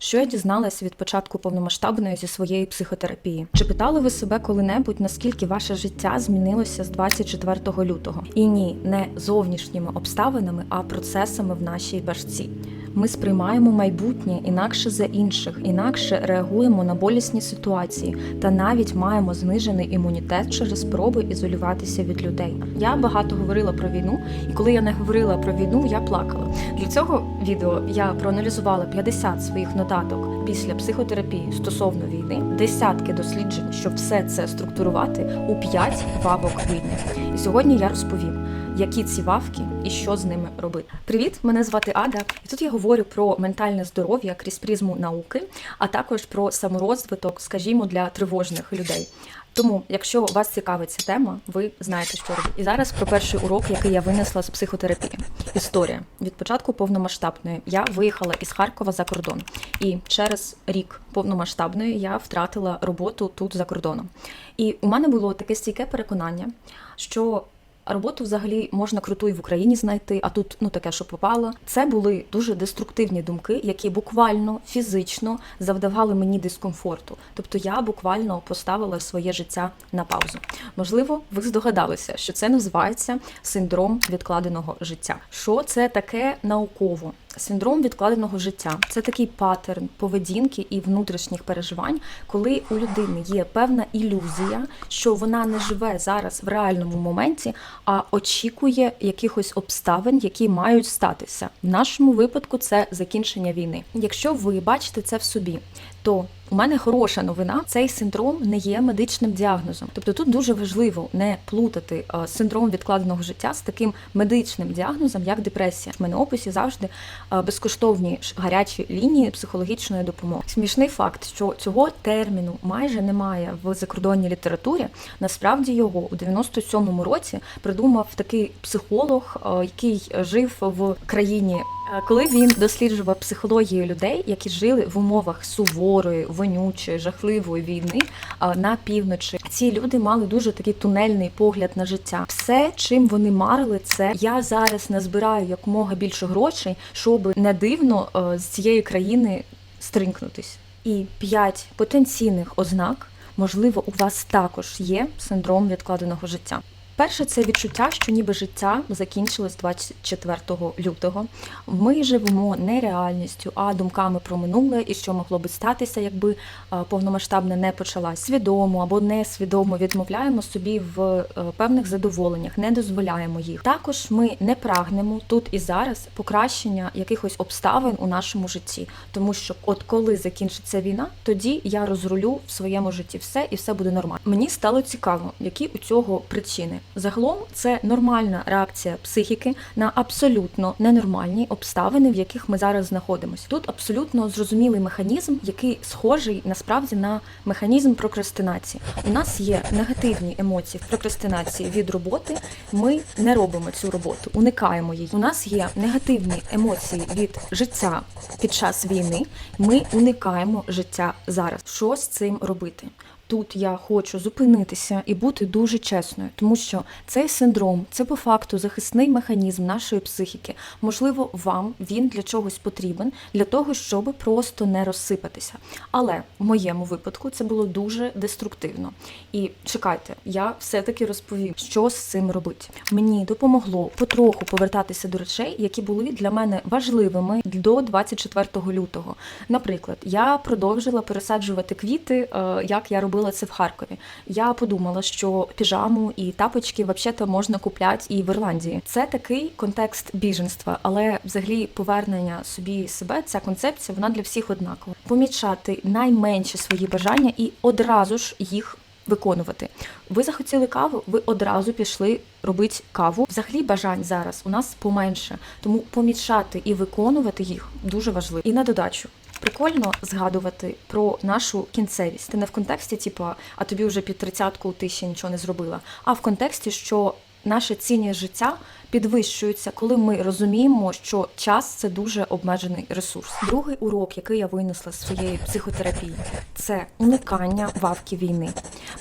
Що я дізналася від початку повномасштабної зі своєї психотерапії? Чи питали ви себе коли-небудь, наскільки ваше життя змінилося з 24 лютого? І ні, не зовнішніми обставинами, а процесами в нашій башці. Ми сприймаємо майбутнє інакше за інших, інакше реагуємо на болісні ситуації та навіть маємо знижений імунітет через спроби ізолюватися від людей. Я багато говорила про війну, і коли я не говорила про війну, я плакала. Для цього відео я проаналізувала 50 своїх нотаток після психотерапії стосовно війни, десятки досліджень, щоб все це структурувати у 5 вавок війни. І сьогодні я розповім які ці вавки і що з ними робити. Привіт, мене звати Ада, і тут я говорю про ментальне здоров'я крізь призму науки, а також про саморозвиток, скажімо, для тривожних людей. Тому, якщо вас цікавить ця тема, ви знаєте, що робити. І зараз про перший урок, який я винесла з психотерапії. Історія від початку повномасштабної я виїхала із Харкова за кордон, і через рік повномасштабної я втратила роботу тут за кордоном. І у мене було таке стійке переконання, що Роботу взагалі можна круту і в Україні знайти, а тут ну таке, що попало. Це були дуже деструктивні думки, які буквально фізично завдавали мені дискомфорту. Тобто я буквально поставила своє життя на паузу. Можливо, ви здогадалися, що це називається синдром відкладеного життя. Що це таке науково? Синдром відкладеного життя це такий паттерн поведінки і внутрішніх переживань, коли у людини є певна ілюзія, що вона не живе зараз в реальному моменті, а очікує якихось обставин, які мають статися. В нашому випадку це закінчення війни. Якщо ви бачите це в собі, то у мене хороша новина. Цей синдром не є медичним діагнозом. Тобто тут дуже важливо не плутати е, синдром відкладеного життя з таким медичним діагнозом, як депресія. В мене описі завжди е, безкоштовні гарячі лінії психологічної допомоги. Смішний факт, що цього терміну майже немає в закордонній літературі. Насправді його у 97-му році придумав такий психолог, е, який жив в країні. Е, Коли він досліджував психологію людей, які жили в умовах суворої, вонючої, жахливої війни е, на півночі, ці люди мали дуже такий тунельний погляд на життя. Все, чим вони марили, це я зараз назбираю якомога більше грошей, щоб не дивно е, з цієї країни стринкнутись. І п'ять потенційних ознак, можливо, у вас також є синдром відкладеного життя. Перше, це відчуття, що ніби життя закінчилось 24 лютого. Ми живемо не реальністю, а думками про минуле і що могло би статися, якби е, повномасштабна не почалась. Свідомо або несвідомо відмовляємо собі в е, певних задоволеннях, не дозволяємо їх. Також ми не прагнемо тут і зараз покращення якихось обставин у нашому житті, тому що от коли закінчиться війна, тоді я розрулю в своєму житті все і все буде нормально. Мені стало цікаво, які у цього причини. Загалом це нормальна реакція психіки на абсолютно ненормальні обставини, в яких ми зараз знаходимося. Тут абсолютно зрозумілий механізм, який схожий насправді на механізм прокрастинації. У нас є негативні емоції в прокрастинації від роботи. Ми не робимо цю роботу, уникаємо її. У нас є негативні емоції від життя під час війни. Ми уникаємо життя зараз. Що з цим робити? Тут я хочу зупинитися і бути дуже чесною, тому що цей синдром це по факту захисний механізм нашої психіки. Можливо, вам він для чогось потрібен, для того, щоб просто не розсипатися. Але в моєму випадку це було дуже деструктивно. І чекайте, я все-таки розповім, що з цим робити. Мені допомогло потроху повертатися до речей, які були для мене важливими до 24 лютого. Наприклад, я продовжила пересаджувати квіти, е, як я робила це в Харкові. Я подумала, що піжаму і тапочки взагалі можна купляти і в Ірландії. Це такий контекст біженства, але взагалі повернення собі себе, ця концепція, вона для всіх однакова. Помічати найменші свої бажання і одразу ж їх. Виконувати. Ви захотіли каву, ви одразу пішли робити каву. Взагалі бажань зараз у нас поменше, тому помічати і виконувати їх дуже важливо. І на додачу. Прикольно згадувати про нашу кінцевість. Ти не в контексті, типу, а тобі вже під тридцятку ти ще нічого не зробила, а в контексті, що наше цінність життя підвищуються, коли ми розуміємо, що час це дуже обмежений ресурс. Другий урок, який я винесла з своєї психотерапії, це уникання вавки війни.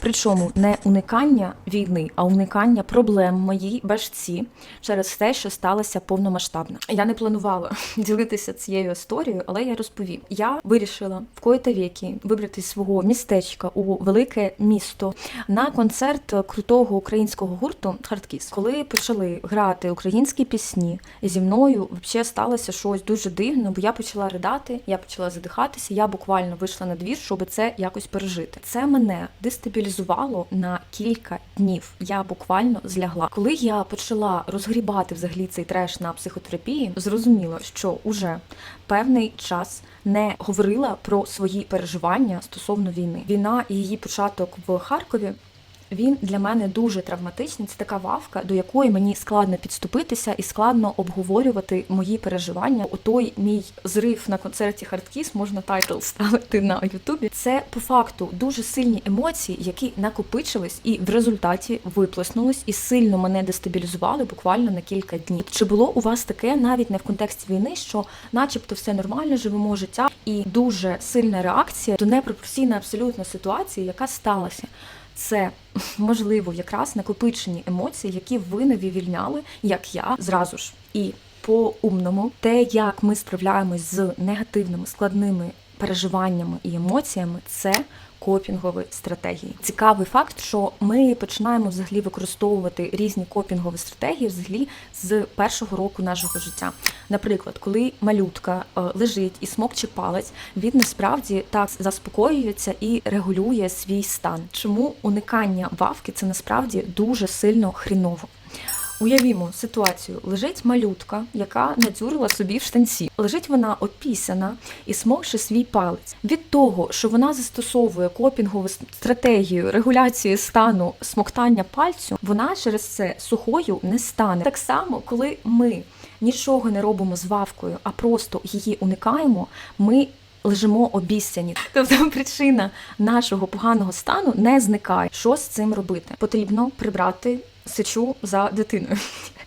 Причому не уникання війни, а уникання проблем моїй башці через те, що сталося повномасштабно. Я не планувала ділитися цією історією, але я розповім. Я вирішила в коїта віки вибрати свого містечка у велике місто на концерт крутого українського гурту Хардкіс. Коли почали грати українські пісні, зі мною взагалі сталося щось дуже дивно, бо я почала ридати, я почала задихатися. Я буквально вийшла на двір, щоб це якось пережити. Це мене дестабілізувало на кілька днів. Я буквально злягла. Коли я почала розгрібати взагалі цей треш на психотерапії, зрозуміло, що уже певний час не говорила про свої переживання стосовно війни. Війна і її початок в Харкові. Він для мене дуже травматичний. Це така вавка, до якої мені складно підступитися і складно обговорювати мої переживання. У той мій зрив на концерті Хардкіс можна тайтл ставити на Ютубі. Це по факту дуже сильні емоції, які накопичились і в результаті виплеснулись і сильно мене дестабілізували буквально на кілька днів. Чи було у вас таке навіть не в контексті війни, що, начебто, все нормально, живемо життя, і дуже сильна реакція до непропорційної абсолютно ситуації, яка сталася. Це можливо якраз накопичені емоції, які ви не вивільняли, як я зразу ж. І по-умному, те, як ми справляємось з негативними складними переживаннями і емоціями, це копінгові стратегії. Цікавий факт, що ми починаємо взагалі використовувати різні копінгові стратегії взагалі з першого року нашого життя. Наприклад, коли малютка е, лежить і смокче палець, він насправді так заспокоюється і регулює свій стан. Чому уникання вавки це насправді дуже сильно хріново. Уявімо ситуацію: лежить малютка, яка надзюрила собі в штанці. Лежить вона опісяна і смокше свій палець. Від того, що вона застосовує копінгову стратегію регуляції стану смоктання пальцю, вона через це сухою не стане. Так само, коли ми нічого не робимо з вавкою, а просто її уникаємо, ми. Лежимо обіцяні, тобто причина нашого поганого стану не зникає. Що з цим робити? Потрібно прибрати сичу за дитиною.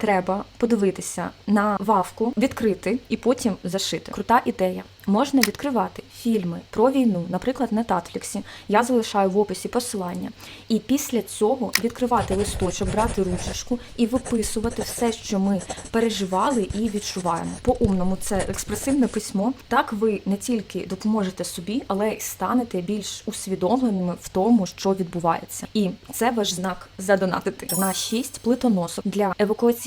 Треба подивитися на вавку, відкрити і потім зашити. Крута ідея. Можна відкривати фільми про війну, наприклад, на Татліксі. Я залишаю в описі посилання. І після цього відкривати листочок, брати ручечку і виписувати все, що ми переживали і відчуваємо. По-умному це експресивне письмо. Так ви не тільки допоможете собі, але й станете більш усвідомленими в тому, що відбувається. І це ваш знак задонатити на 6 плитоносок для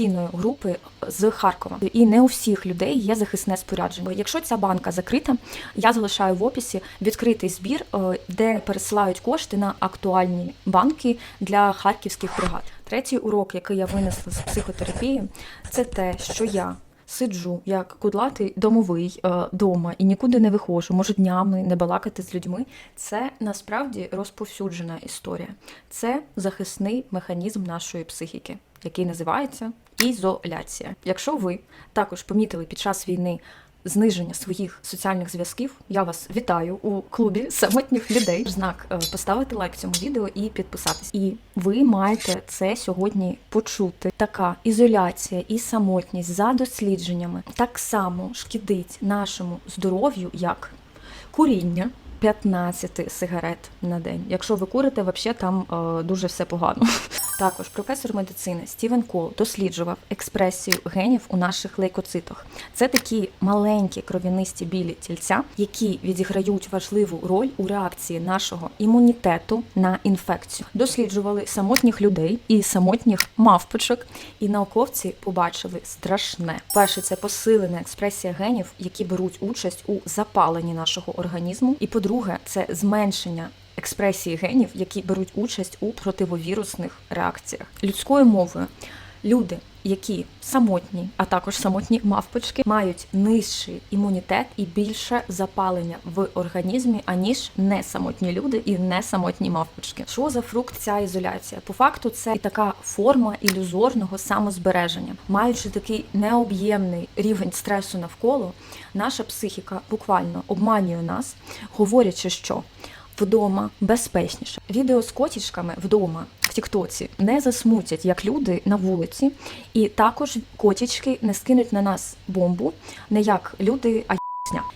евакуаційної групи з Харкова. І не у всіх людей є захисне спорядження. Якщо ця банка закрита, я залишаю в описі відкритий збір, е, де пересилають кошти на актуальні банки для харківських бригад. Третій урок, який я винесла з психотерапії, це те, що я. Сиджу як кудлатий домовий е, дома і нікуди не виходжу, можу днями не балакати з людьми. Це насправді розповсюджена історія. Це захисний механізм нашої психіки, який називається ізоляція. Якщо ви також помітили під час війни зниження своїх соціальних зв'язків, я вас вітаю у клубі самотніх людей. Знак е, поставити лайк цьому відео і підписатись. І ви маєте це сьогодні почути. Така ізоляція і самотність за дослідженнями так само шкідить нашому здоров'ю, як куріння. 15 сигарет на день. Якщо ви курите, взагалі там е, дуже все погано. Також професор медицини Стівен Кол досліджував експресію генів у наших лейкоцитах. Це такі маленькі кров'янисті білі тільця, які відіграють важливу роль у реакції нашого імунітету на інфекцію. Досліджували самотніх людей і самотніх мавпочок, і науковці побачили страшне. Перше це посилена експресія генів, які беруть участь у запаленні нашого організму. І по-друге, це зменшення експресії генів, які беруть участь у противовірусних реакціях. Людською мовою люди, які самотні, а також самотні мавпочки, мають нижчий імунітет і більше запалення в організмі, аніж не самотні люди і не самотні мавпочки. Що за фрукт ця ізоляція? По факту, це і така форма ілюзорного самозбереження, маючи такий необ'ємний рівень стресу навколо, наша психіка буквально обманює нас, говорячи, що вдома безпечніше. Відео з котічками вдома в Тіктоці не засмутять як люди на вулиці, і також котічки не скинуть на нас бомбу, не як люди, а.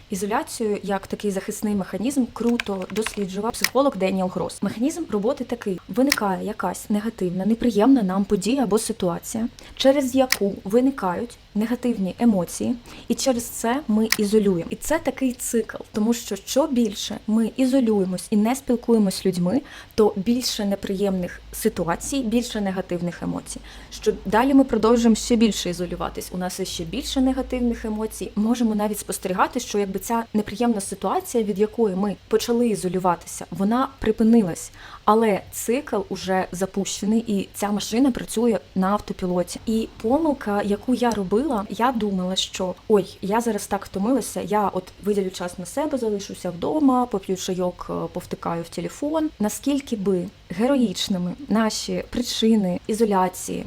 Ізоляцію як такий захисний механізм круто досліджував психолог Деніел Грос. Механізм роботи такий: виникає якась негативна, неприємна нам подія або ситуація, через яку виникають негативні емоції, і через це ми ізолюємо. І це такий цикл, тому що що більше ми ізолюємось і не спілкуємось з людьми, то більше неприємних ситуацій, більше негативних емоцій. Що далі ми продовжуємо ще більше ізолюватись. У нас є ще більше негативних емоцій. Можемо навіть спостерігати, що якби ця неприємна ситуація, від якої ми почали ізолюватися, вона припинилась. Але цикл уже запущений, і ця машина працює на автопілоті. І помилка, яку я робила, я думала, що ой, я зараз так втомилася. Я от виділю час на себе, залишуся вдома, поп'ю чайок, е, повтикаю в телефон. Наскільки би героїчними наші причини ізоляції,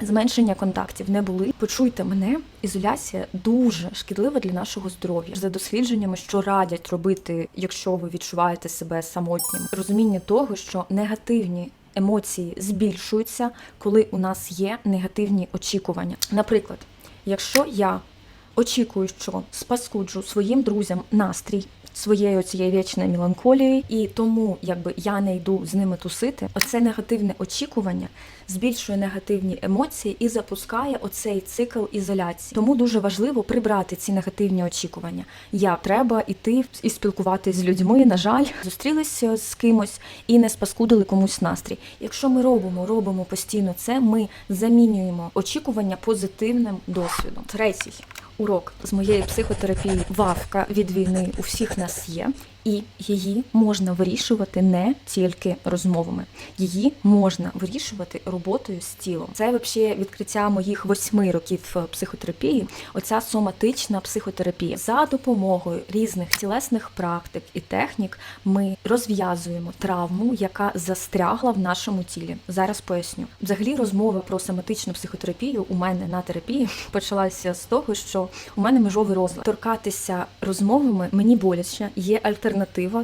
зменшення контактів не були. Почуйте мене, ізоляція дуже шкідлива для нашого здоров'я. За дослідженнями, що радять робити, якщо ви відчуваєте себе самотнім, розуміння того, що негативні. Емоції збільшуються, коли у нас є негативні очікування. Наприклад, якщо я очікую, що спаскуджу своїм друзям настрій своєю цією вічною меланхолією, і тому якби я не йду з ними тусити, оце негативне очікування збільшує негативні емоції і запускає оцей цикл ізоляції. Тому дуже важливо прибрати ці негативні очікування. Я треба іти і спілкуватися з людьми. На жаль, зустрілися з кимось і не спаскудили комусь настрій. Якщо ми робимо, робимо постійно це, ми замінюємо очікування позитивним досвідом. Третій урок з моєї психотерапії вавка від війни у всіх нас є, і її можна вирішувати не тільки розмовами, її можна вирішувати роботою з тілом. Це взагалі відкриття моїх восьми років психотерапії. Оця соматична психотерапія за допомогою різних тілесних практик і технік ми розв'язуємо травму, яка застрягла в нашому тілі. Зараз поясню. Взагалі, розмова про соматичну психотерапію у мене на терапії почалася з того, що у мене межовий розлад. Торкатися розмовами мені боляче, є альтернатива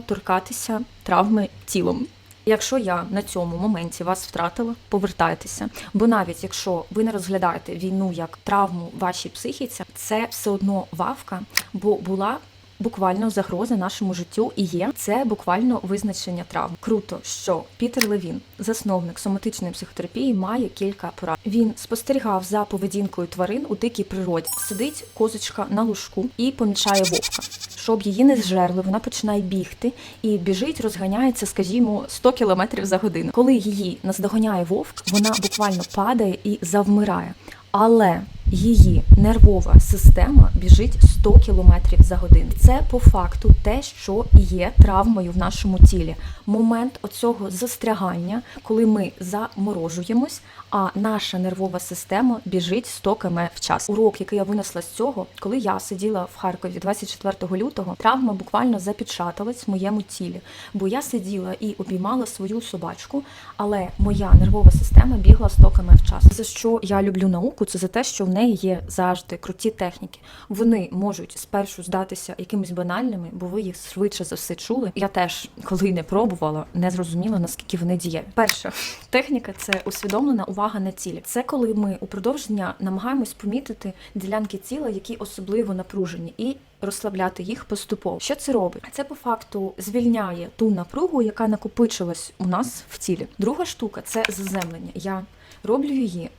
торкатися травми тілом. Якщо я на цьому моменті вас втратила, повертайтеся. Бо навіть якщо ви не розглядаєте війну як травму вашій психіці, це все одно вавка, бо була. Буквально загроза нашому життю і є це буквально визначення травм. Круто, що Пітер Левін, засновник соматичної психотерапії, має кілька порад. Він спостерігав за поведінкою тварин у дикій природі. Сидить козочка на лужку і помічає вовка. Щоб її не зжерли, вона починає бігти і біжить, розганяється, скажімо, 100 км за годину. Коли її наздоганяє вовк, вона буквально падає і завмирає. Але її нервова система біжить 100 км за годину. Це по факту те, що є травмою в нашому тілі. Момент оцього застрягання, коли ми заморожуємось, а наша нервова система біжить 100 км в час. Урок, який я винесла з цього, коли я сиділа в Харкові 24 лютого, травма буквально запечаталась в моєму тілі, бо я сиділа і обіймала свою собачку, але моя нервова система бігла 100 км в час. За що я люблю науку, це за те, що в неї є завжди круті техніки. Вони можуть спершу здатися якимись банальними, бо ви їх швидше за все чули. Я теж, коли не пробувала, не зрозуміла наскільки вони дієві. Перша техніка це усвідомлена увага на цілі. Це коли ми у продовження намагаємось помітити ділянки тіла, які особливо напружені, і розслабляти їх поступово. Що це робить? Це по факту звільняє ту напругу, яка накопичилась у нас в тілі. Друга штука це заземлення. Я роблю її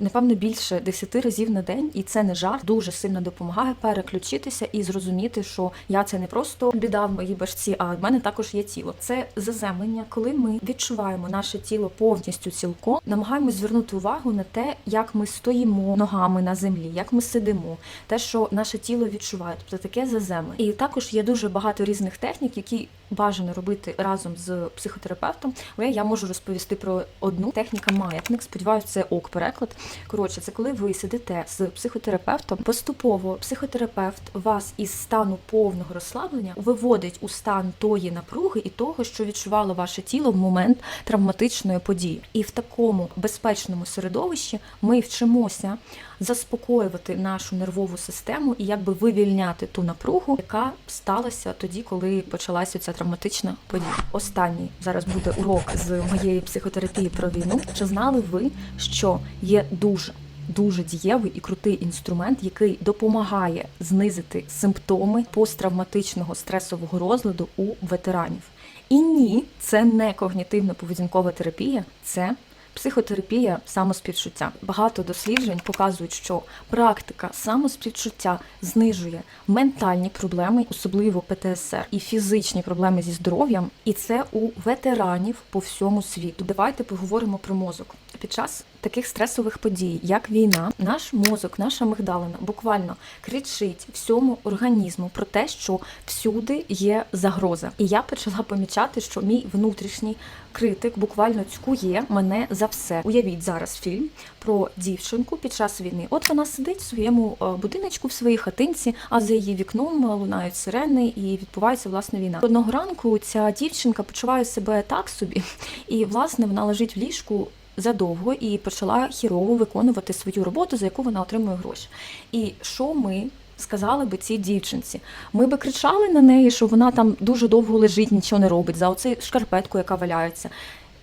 напевно більше 10 разів на день, і це не жарт, дуже сильно допомагає переключитися і зрозуміти, що я це не просто біда в моїй башці, а в мене також є тіло. Це заземлення, коли ми відчуваємо наше тіло повністю цілком, намагаємось звернути увагу на те, як ми стоїмо ногами на землі, як ми сидимо, те, що наше тіло відчуває, тобто таке заземлення. І також є дуже багато різних технік, які бажано робити разом з психотерапевтом. Але я можу розповісти про одну техніка маятник. Сподіваюся, це ок переклад. Коротше, це коли ви сидите з психотерапевтом, поступово психотерапевт вас із стану повного розслаблення виводить у стан тої напруги і того, що відчувало ваше тіло в момент травматичної події. І в такому безпечному середовищі ми вчимося заспокоювати нашу нервову систему і якби вивільняти ту напругу, яка сталася тоді, коли почалася ця травматична подія. Останній зараз буде урок з моєї психотерапії про війну. Чи знали ви, що є дуже Дуже дієвий і крутий інструмент, який допомагає знизити симптоми посттравматичного стресового розладу у ветеранів. І ні, це не когнітивно-поведінкова терапія, це психотерапія самоспівчуття. Багато досліджень показують, що практика самоспівчуття знижує ментальні проблеми, особливо ПТСР, і фізичні проблеми зі здоров'ям, і це у ветеранів по всьому світу. Давайте поговоримо про мозок. Під час таких стресових подій, як війна, наш мозок, наша мигдалина буквально кричить всьому організму про те, що всюди є загроза. І я почала помічати, що мій внутрішній критик буквально цькує мене за все. Уявіть зараз фільм про дівчинку під час війни. От вона сидить в своєму е, будиночку, в своїй хатинці, а за її вікном е, лунають сирени і відбувається власне війна. Одного ранку ця дівчинка почуває себе так собі, і власне вона лежить в ліжку. Задовго і почала хірово виконувати свою роботу, за яку вона отримує гроші. І що ми сказали би цій дівчинці? Ми би кричали на неї, що вона там дуже довго лежить, нічого не робить за оцей шкарпетку, яка валяється.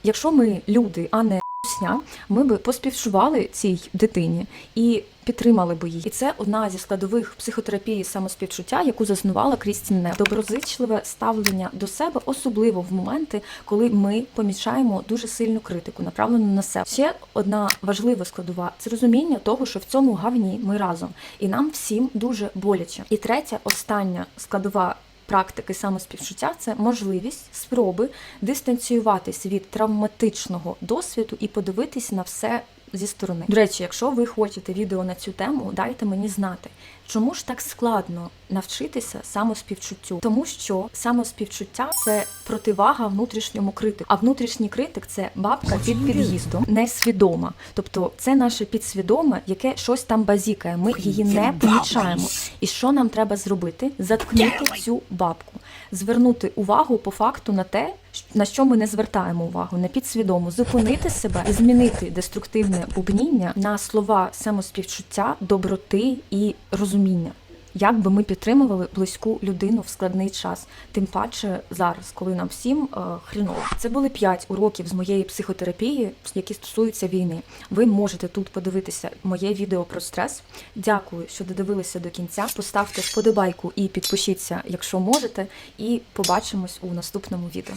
Якщо ми люди, а не сня, ми би поспівчували цій дитині і підтримали би її. І це одна зі складових психотерапії самоспівчуття, яку заснувала Крістін Нев. Доброзичливе ставлення до себе, особливо в моменти, коли ми помічаємо дуже сильну критику, направлену на себе. Ще одна важлива складова це розуміння того, що в цьому гавні ми разом, і нам всім дуже боляче. І третя, остання складова. Практики самоспівчуття це можливість спроби дистанціюватись від травматичного досвіду і подивитись на все зі сторони. До речі, якщо ви хочете відео на цю тему, дайте мені знати, чому ж так складно навчитися самоспівчуттю, тому що самоспівчуття це противага внутрішньому критику. А внутрішній критик це бабка під під'їздом, несвідома. Тобто це наше підсвідоме, яке щось там базікає. Ми її не помічаємо. І що нам треба зробити? Заткнути цю бабку, звернути увагу по факту на те, на що ми не звертаємо увагу, на підсвідому, зупинити себе і змінити деструктивне бубніння на слова самоспівчуття, доброти і розуміння. Як би ми підтримували близьку людину в складний час, тим паче зараз, коли нам всім е, хріново. Це були п'ять уроків з моєї психотерапії, які стосуються війни. Ви можете тут подивитися моє відео про стрес. Дякую, що додивилися до кінця. Поставте вподобайку і підпишіться, якщо можете, і побачимось у наступному відео.